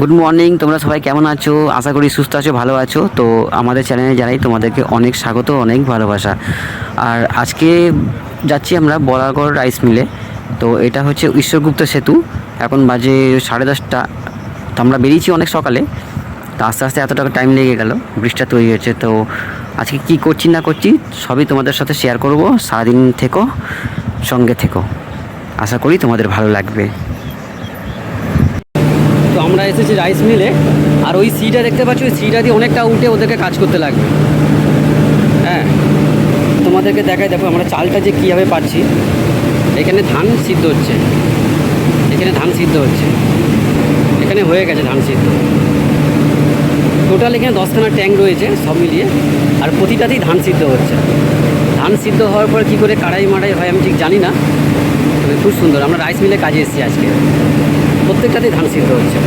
Good morning তোমরা সবাই কেমন আছো? আশা করি সুস্থ আছো, ভালো আছো। তো আমাদের চ্যানেলে জানাই তোমাদেরকে অনেক স্বাগত, অনেক ভালোবাসা। আর আজকে যাচ্ছি আমরা বলাগড় রাইস মিলে তো এটা হচ্ছে ঈশ্বরগুপ্ত সেতু। এখন বাজে সাড়ে দশটা। তো আমরা বেরিয়েছি অনেক সকালে। তো আস্তে আস্তে এতটা টাইম লেগে গেল ব্রিজটা তৈরি হয়েছে। তো আজকে কি করছি না করছি, সবই তোমাদের সাথে শেয়ার করব। সারাদিন থেকো, সঙ্গে থেকো। আশা করি তোমাদের ভালো লাগবে। আমরা এসেছি রাইস মিলে আর ওই সিটা দেখতে পাচ্ছ, ওই সিটা দিয়ে অনেকটা উঠে ওদেরকে কাজ করতে লাগবে। হ্যাঁ তোমাদেরকে দেখাই, দেখো আমরা চালটা যে কীভাবে পাচ্ছি। এখানে ধান সিদ্ধ হচ্ছে। এখানে ধান সিদ্ধ হচ্ছে। এখানে হয়ে গেছে ধান সিদ্ধ। টোটাল এখানে দশখানা ট্যাঙ্ক রয়েছে, সব মিলিয়ে। আর প্রতিটাতেই ধান সিদ্ধ হচ্ছে। ধান সিদ্ধ হওয়ার পর কী করে কাড়াই মাড়াই হয় আমি ঠিক জানি না। তবে খুব সুন্দর, আমরা রাইস মিলে কাজে এসেছি আজকে। প্রত্যেকটাতেই ধান সিদ্ধ হচ্ছে।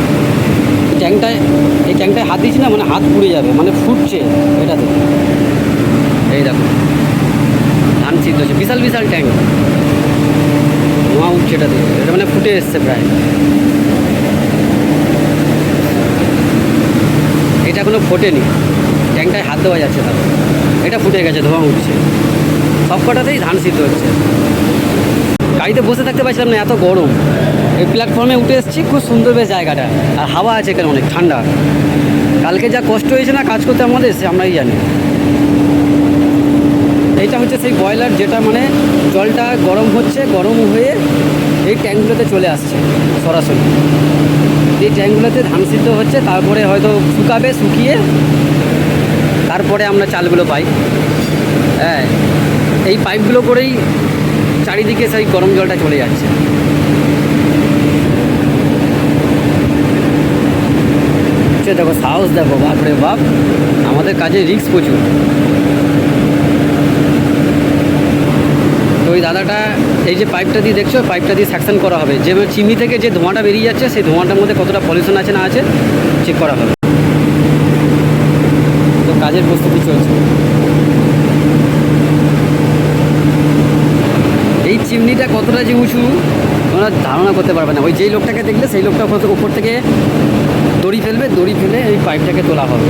ট্যাঙ্কটায় এই ট্যাঙ্কটায় হাত দিচ্ছি না মানে হাত পুড়ে যাবে মানে ফুটছে এটাতে। এই দেখো, ধান সিদ্ধ হচ্ছে, বিশাল বিশাল ট্যাঙ্ক ধোঁয়া উঠছে এটাতে, এটা মানে ফুটে এসছে প্রায়। এটা এখনও ফোটেনি ট্যাঙ্কটায় হাত দেওয়া যাচ্ছে তারপর এটা ফুটে গেছে, ধোঁয়া উঠছে। সব কটাতেই ধান সিদ্ধ হচ্ছে। গাড়িতে বসে থাকতে পারছিলাম না, এত গরম। এই প্ল্যাটফর্মে উঠে এসেছি, খুব সুন্দর বেশ জায়গাটা। আর হাওয়া আছে এখানে অনেক, ঠান্ডা। কালকে যা কষ্ট হয়েছে না, কাজ করতে আমাদের, সে আমরাই জানি। এইটা হচ্ছে সেই বয়লার যেটা মানে জলটা গরম হচ্ছে, গরম হয়ে এই ট্যাঙ্কগুলোতে চলে আসছে, সরাসরি। এই ট্যাঙ্কগুলোতে ধান সিদ্ধ হচ্ছে, তারপরে হয়তো শুকাবে, শুকিয়ে তারপরে আমরা চালগুলো পাই। হ্যাঁ এই পাইপগুলো করেই চারিদিকে সেই গরম জলটা চলে যাচ্ছে। দেখো সাহস দেখো বাপরে বাপ, আমাদের কাজে রিস্ক প্রচুর। তো ওই দাদাটা, এই যে পাইপটা দিয়ে দেখছ পাইপটা দিয়ে স্যাকশন করা হবে। যে চিমনি থেকে যে ধোঁয়াটা বেরিয়ে যাচ্ছে, সেই ধোঁয়াটার মধ্যে কতটা পলিউশন আছে না আছে চেক করা হবে। তো কাজের প্রস্তুতি চলছে। চিমনিটা কতটা যে উঁচু তোমরা ধারণা করতে পারবে না। ওই যেই লোকটাকে দেখলে সেই লোকটা উপর থেকে দড়ি ফেলবে, দড়ি ফেলে এই পাইপটাকে তোলা হবে।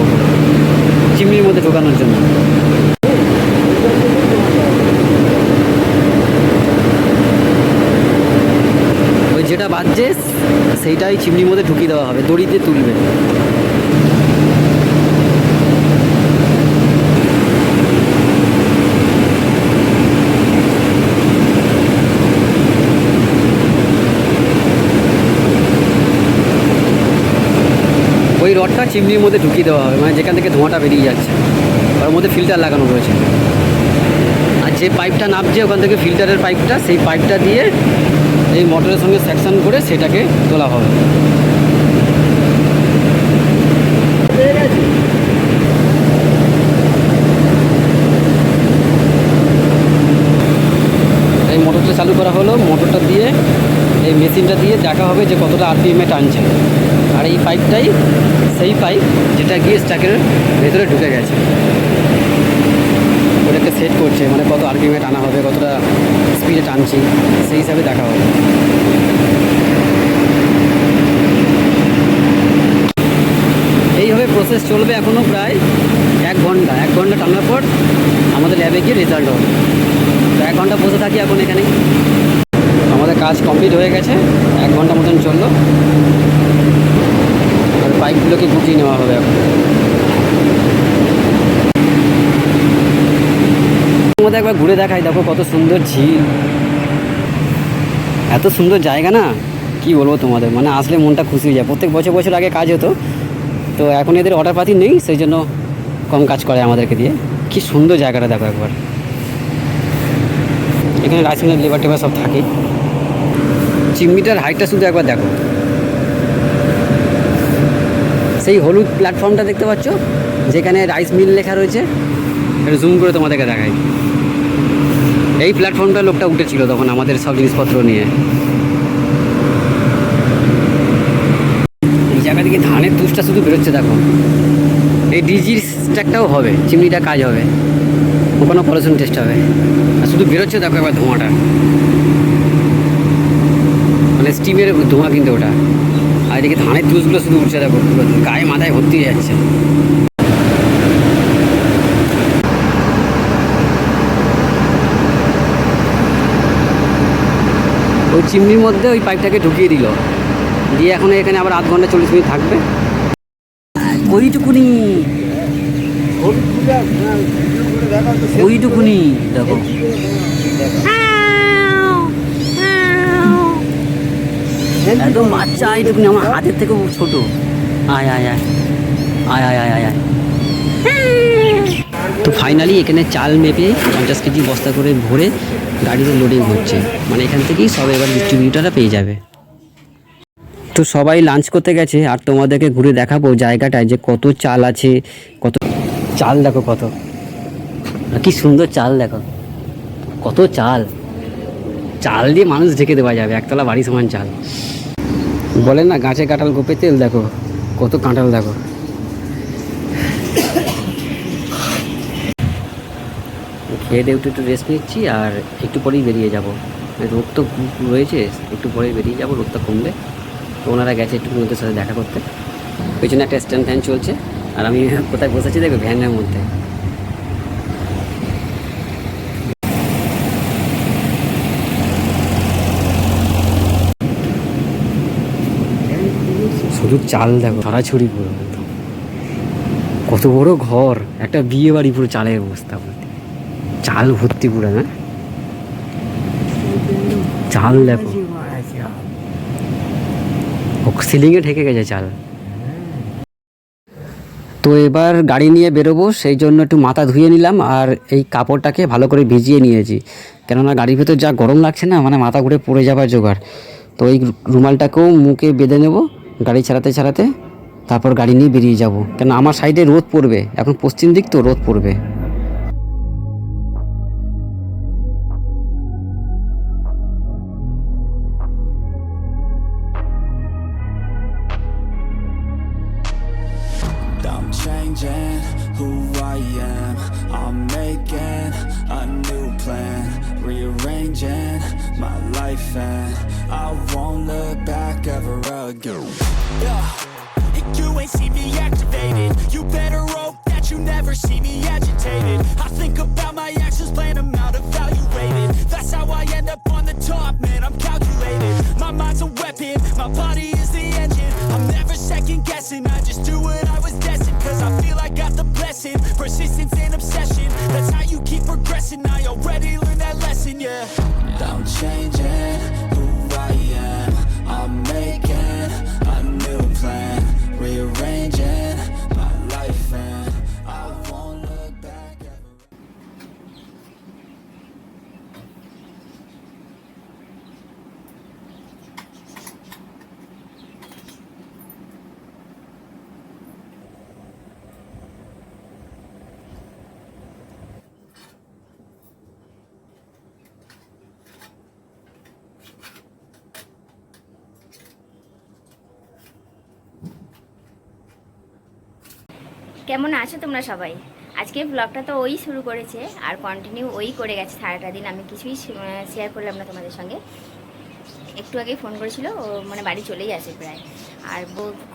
চিমনির মধ্যে ঢোকানোর জন্য। ওই যেটা বাজছে, সেইটাই চিমনির মধ্যে ঢুকিয়ে দেওয়া হবে। দড়িতে তুলবে। ওই রডটা চিমনির মধ্যে ঢুকিয়ে দেওয়া হবে মানে যেখান থেকে ধোঁয়াটা বেরিয়ে যাচ্ছে। ওর মধ্যে ফিল্টার লাগানো রয়েছে। আর যে পাইপটা নামছে, ওখান থেকে ফিল্টারের পাইপটা সেই পাইপটা দিয়ে এই মোটরের সঙ্গে সেকশন করে সেটাকে তোলা হবে। এই মোটরটা চালু করা হলো। মোটরটা দিয়ে, এই মেশিনটা দিয়ে দেখা হবে যে কতটা আরপিএমে টানছে। এই পাইপটাই, সেই পাইপ যেটা গিয়ে স্টাকের ভেতরে ঢুকে গেছে। ওটাকে সেট করছে মানে কত আরপিএমে টানা হবে, কতটা স্পিডে টানছি, সেই হিসাবে দেখা হবে। এইভাবে প্রসেস চলবে এখনও প্রায় এক ঘণ্টা। এক ঘণ্টা টানার পর আমাদের ল্যাবে গিয়ে রেজাল্ট হবে। তো এক ঘণ্টা বসে থাকি এখন এখানে। আমাদের কাজ কমপ্লিট হয়ে গেছে। এক ঘণ্টা মতন চলল। আর পাইপগুলোকে গুটিয়ে নেওয়া হবে এখন। আমাদের একবার ঘুরে দেখাই, দেখো কত সুন্দর ঝিল। এত সুন্দর জায়গা না? কি বলব তোমাদের মানে আসলে মনটা খুশি হয়ে যায়। প্রত্যেক বছর বছর আগে কাজ হতো, তো এখন এদের অর্ডার পাতি নেই, সেই জন্য কম কাজ করে আমাদেরকে দিয়ে। কি সুন্দর জায়গাটা দেখো একবার। এখানে রাইসিংয়ের লেবার টেবার সব থাকে। চিমনিটার হাইটটা শুধু একবার দেখো। সেই হলুদ প্ল্যাটফর্মটা দেখতে পাচ্ছ, যেখানে রাইস মিল লেখা রয়েছে। একটু জুম করে তোমাদেরকে দেখাই। এই প্ল্যাটফর্মটা লোকটা উঠেছিল তখন আমাদের সব জিনিসপত্র নিয়ে। এই জায়গা থেকে ধানের তুষটা শুধু বেরোচ্ছে, দেখো। এই ডিজির স্ট্যাকটাও হবে, চিমনিটা কাজ হবে। ওখানেও পলিউশন টেস্ট হবে। আর শুধু বেরোচ্ছে, দেখো একবার ধোঁয়াটা। মানে স্টিমের ধোঁয়া কিন্তু ওটা। আর এদিকে ধানের জুসগুলো শুধু উঠছে দেখো গায়ে মাথায় ভর্তি হয়ে যাচ্ছে। ওই চিমনির মধ্যে ওই পাইপটাকে ঢুকিয়ে দিল। দিয়ে এখন এখানে আবার আধ ঘণ্টা চল্লিশ মিনিট থাকবে। ওইটুকুনি। ওইটুকুনি, দেখো। একদম বাচ্চা এইটুকুনি আমার হাতের থেকেও ছোট। আয় আয় আয়। আয় আয় আয় আয় আয়। তো ফাইনালি এখানে চাল মেপে পঞ্চাশ কেজি বস্তা করে ভরে গাড়িতে লোডিং হচ্ছে। মানে এখান থেকেই সব এবার ডিস্ট্রিবিউটাররা পেয়ে যাবে। তো সবাই লাঞ্চ করতে গেছে, আর তোমাদেরকে ঘুরে দেখাবো জায়গাটায় যে কত চাল আছে, কত চাল দেখো কত। কি সুন্দর চাল দেখো। কত চাল। চাল দিয়ে মানুষ ঢেকে দেওয়া যাবে, একতলা বাড়ি সমান চাল। বলেন না, গাছে কাঁঠাল গোপে তেল দেখো, কত কাঁঠাল দেখো। খেয়ে দিয়ে একটু একটু রেস্ট নিচ্ছি আর একটু পরেই বেরিয়ে যাব। রোদ তো রয়েছে, একটু পরেই বেরিয়ে যাব, রোদটা কমলে তো ওনারা গেছে একটু ওদের সাথে দেখা করতে। পেছনে একটা স্ট্যান্ড ফ্যান চলছে, আর আমি কোথায় বসেছি দেখবে ভ্যানের মধ্যে। শুধু চাল দেখো, ছড়াছড়ি পুরো একদম। কত বড় ঘর, একটা বিয়ে বাড়ি পুরো চালের অবস্থা। চাল ভর্তি পুরো, না? চাল দেখো। সিলিংয়ে ঠেকে গেছে চাল। তো এবার গাড়ি নিয়ে বেরোবো, সেই জন্য একটু মাথা ধুয়ে নিলাম আর এই কাপড়টাকে ভালো করে ভিজিয়ে নিয়েছি। কেননা গাড়ির ভেতর যা গরম লাগছে না মানে মাথা ঘুরে পড়ে যাবার জোগাড়। তো এই রুমালটাকেও মুখে বেঁধে নেব। গাড়ি চালাতে চালাতে তারপর গাড়ি নিয়ে বেরিয়ে যাব। কেন আমার সাইডে রোদ পড়বে। এখন পশ্চিম দিক তো রোদ পড়বে। Changing. Who I am. I'm making a new plan, rearranging my life, and I won't look back ever again. Yeah. You ain't see me activated. I already learned that lesson, yeah. I'm changing কেমন আছো তোমরা সবাই? আজকে ব্লগটা তো ওই শুরু করেছে আর কন্টিনিউ ওই করে গেছে সারাটা দিন। আমি কিছুই শেয়ার করলাম না তোমাদের সঙ্গে। একটু আগে ফোন করেছিল, ও মানে বাড়ি চলেই আসে প্রায়। আর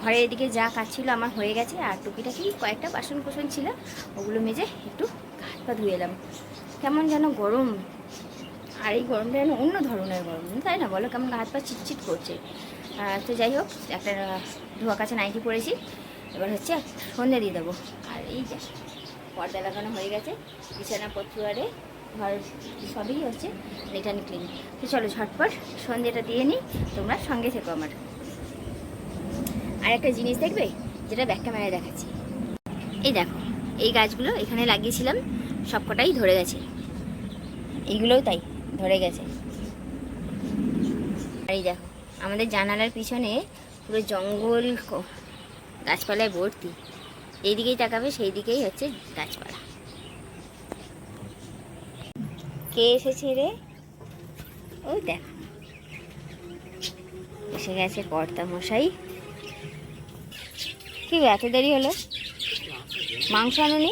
ঘরের এদিকে যা কাজ ছিল আমার হয়ে গেছে, আর টুকিটাকি কয়েকটা বাসন কোসন ছিল, ওগুলো মেজে একটু হাত পা ধুয়ে এলাম। কেমন যেন গরম। আর এই গরমটা যেন অন্য ধরনের গরম। তাই না বলো? কেমন হাত পা চিটচিট করছে। তো যাই হোক, একটা ধোয়া কাছে নাইটি পরেছি। এবার হচ্ছে সন্ধে দিয়ে দেবো। আর এই যে পর্দা লাগানো হয়ে গেছে, বিছানা পত্রুয়ারে ঘর সবই হচ্ছে অ্যান্ড ক্লিন তো চলো ঝটপট সন্ধেটা দিয়ে নিই, তোমরা সঙ্গে থেকো আমার। আর একটা জিনিস দেখবে, যেটা ব্যাক ক্যামেরায় দেখাচ্ছি। এই দেখো, এই গাছগুলো এখানে লাগিয়েছিলাম, সবকটাই ধরে গেছে। এইগুলোও তাই, ধরে গেছে। আর এই দেখো, আমাদের জানালার পিছনে পুরো জঙ্গল গাছপালায় ভর্তি। এইদিকেই তাকাবে সেই দিকেই হচ্ছে গাছপালা। কে এসেছে রে? ওই দেখ। এসে গেছে কর্তা মশাই কি এত দেরি হলো? মাংস আনুনি?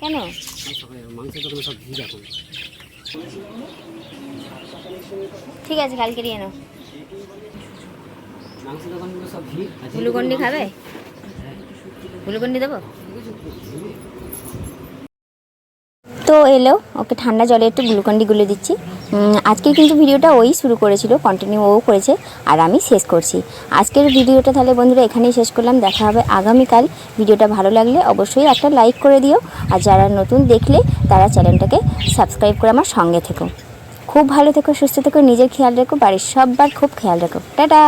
কেন? ঠিক আছে কালকে নিয়ে নাও মাংস দোকানগুলো সব ভিড় আর যেহেতু গ্লুকন্ডি খাবে? গ্লুকন্ডি দেবো? তো এলো ওকে ঠান্ডা জলে একটু গ্লুকন্ডি গুলে দিচ্ছি। উম, আজকে কিন্তু ভিডিওটা ওই শুরু করেছিল কন্টিনিউ ও করেছে আর আমি শেষ করছি। আজকের ভিডিওটা তাহলে বন্ধুরা এখানেই শেষ করলাম দেখা হবে আগামীকাল। ভিডিওটা ভালো লাগলে অবশ্যই একটা লাইক করে দিও আর যারা নতুন দেখলে তারা চ্যানেলটাকে সাবস্ক্রাইব করে আমার সঙ্গে থেকো। খুব ভালো থেকো সুস্থ থেকো নিজের খেয়াল রেখো বাড়ির সববার খুব খেয়াল রেখো। টাটা!